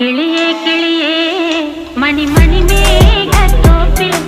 கிளியே கிளியே மணி மணி மேக தோப்பில்